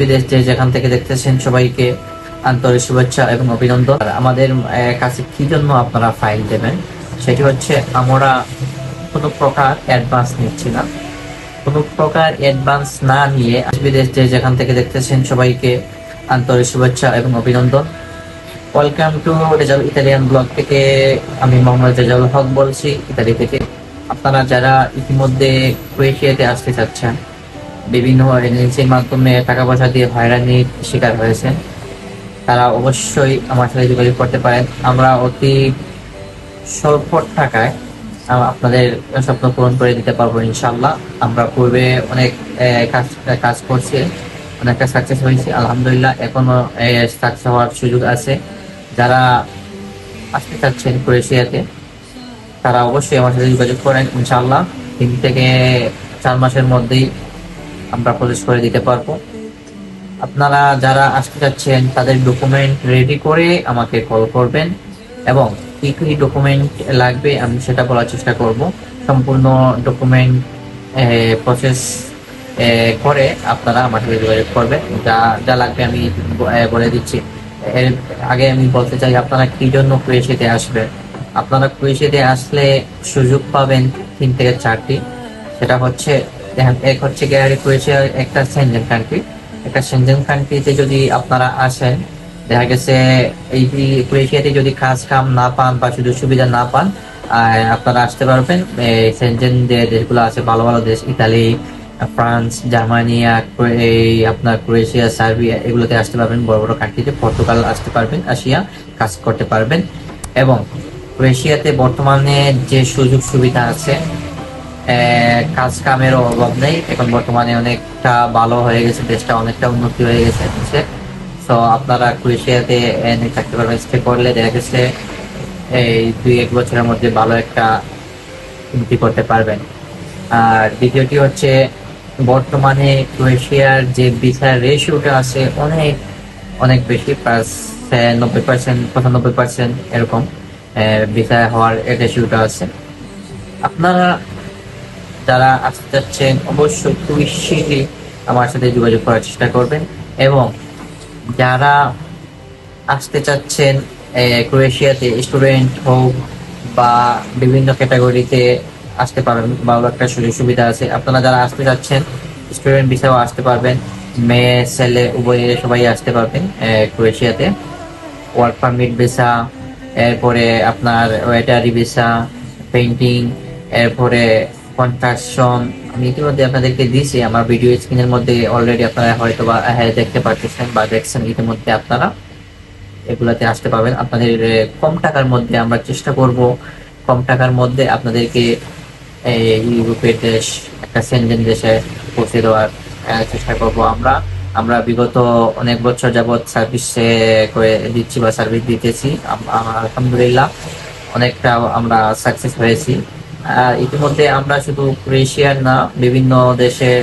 বিদেশ যে যেখান থেকে দেখতেছেন সবাইকে আন্তরিক শুভেচ্ছা এবং অভিনন্দন। আমাদের কাছে কি জন্য আপনারা ফাইল দেবেন? সেটি হচ্ছে আমরা কোনো প্রকার অ্যাডভান্স নিচ্ছি না। কোনো প্রকার অ্যাডভান্স না নিয়ে বিদেশ যে যেখান থেকে দেখতেছেন সবাইকে আন্তরিক শুভেচ্ছা এবং অভিনন্দন। ওয়েলকাম টু রেজাল ইতালিয়ান ব্লগ থেকে আমি মোহাম্মদ রেজাউল হক বলছি। ইতালি থেকে আপনারা যারা ইতিমধ্যে ক্রোয়েশিয়াতে আসতে চাচ্ছেন বিভিন্ন এজেন্সির মাধ্যমে টাকা পয়সা দিয়ে হয়রানির শিকার হয়েছেন তারা অবশ্যই আমার সাথে যোগাযোগ করতে পারেন। আমরা অতি স্বল্প টাকায় আপনাদের স্বপ্ন পূরণ করে দিতে পারব ইনশাল্লাহ আমরা পূর্বে অনেক কাজ কাজ করছি, অনেকটা সাকসেস হয়েছে। আলহামদুলিল্লাহ, এখনও সাকসেস হওয়ার সুযোগ আছে। যারা আসতে চাচ্ছেন ক্রোয়েশিয়াতে, তারা অবশ্যই আমার সাথে যোগাযোগ করেন ইনশাল্লাহ তিন থেকে চার মাসের মধ্যেই আমরা প্রসেস করে দিতে পারব। আপনারা যারা আসতে চাচ্ছেন, তাদের ডকুমেন্ট রেডি করে আমাকে কল করবেন এবং কি কি ডকুমেন্ট লাগবে আমি সেটা বলার চেষ্টা করব। সম্পূর্ণ ডকুমেন্ট প্রসেস করে আপনারা আমার সাথে যোগাযোগ করবেন। যা যা লাগবে আমি বলে দিচ্ছি। এর আগে আমি বলতে চাই, আপনারা কি জন্য ক্রোয়েশিয়াতে আসবেন? আপনারা ক্রোয়েশিয়াতে আসলে সুযোগ পাবেন তিন থেকে চারটি। সেটা হচ্ছে এক হচ্ছে গিয়ে ক্রোয়েশিয়া একটা সেনজেন কান্ট্রি একটা সেনজেন কান্ট্রিতে যদি আপনারা আসেন, দেখা গেছে এই ক্রোয়েশিয়াতে যদি কাজ কাম না পান বা সুযোগ সুবিধা না পান আপনারা আসতে পারবেন। সেনজেন দেশগুলো আছে, ভালো ভালো দেশ, ইতালি, ফ্রান্স, জার্মানি এই আপনার ক্রোয়েশিয়া সার্বিয়া এগুলোতে আসতে পারবেন। বড় বড় কান্ট্রিতে পর্তুগাল আসতে পারবেন, আসিয়া কাজ করতে পারবেন। এবং ক্রোয়েশিয়াতে বর্তমানে যে সুযোগ সুবিধা আছে কাজ কামেরও অভাব নেই। এখন বর্তমানে অনেকটা ভালো হয়ে গেছে, দেশটা অনেকটা উন্নতি হয়ে গেছে তো আপনারা ক্রোয়েশিয়াতে থাকতে পারবেন, স্টে করলে দেখা গেছে, এই দুই এক বছরের মধ্যে ভালো একটা উন্নতি করতে পারবেন। আর দ্বিতীয়টি হচ্ছে, বর্তমানে ক্রোয়েশিয়ার যে ভিসার রেশিওটা আছে, অনেক অনেক বেশি প্লাস নব্বই পার্সেন্ট, পঁচানব্বই পার্সেন্ট এরকম ভিসা হওয়ার রেশিওটা আছে। আপনারা যারা আসতে চাচ্ছেন, অবশ্যই খুবই শীঘ্রই আমার সাথে যোগাযোগ করার চেষ্টা করবেন এবং যারা আসতে চাচ্ছেন ক্রোয়েশিয়াতে স্টুডেন্ট হোক বা বিভিন্ন ক্যাটাগরিতে আসতে পারবেন ভালো একটা সুযোগ সুবিধা আছে, আপনারা যারা আসতে চাচ্ছেন, স্টুডেন্ট ভিসাও আসতে পারবেন, মেয়ে, ছেলে, উভয়ে সবাই আসতে পারবেন ক্রোয়েশিয়াতে। ওয়ার্ক পারমিট ভিসা, এরপরে আপনার ওয়েটারি ভিসা পেন্টিং এরপরে কনস্ট্রাকশন আমি ইতিমধ্যে আপনাদেরকে দিয়েছি আমার ভিডিও স্ক্রিনের মধ্যে অলরেডি আপনারা হয়তো বা হ্যাঁ, দেখতে পারতেছেন বা দেখছেন ইতিমধ্যে আপনারা। এগুলাতে আসতে পারবেন। আপনাদের কম টাকার মধ্যে আমরা চেষ্টা করব। কম টাকার মধ্যে আপনাদেরকে ইউরোপের দেশ একটা সেনজেন দেশে পৌঁছে দেওয়ার চেষ্টা করব আমরা। আমরা বিগত অনেক বছর যাবৎ সার্ভিস করে দিচ্ছি বা সার্ভিস দিতেছি। আলহামদুলিল্লাহ অনেকটা আমরা সাকসেস হয়েছি। আর ইতিমধ্যে আমরা শুধু ক্রোয়েশিয়ার না বিভিন্ন দেশের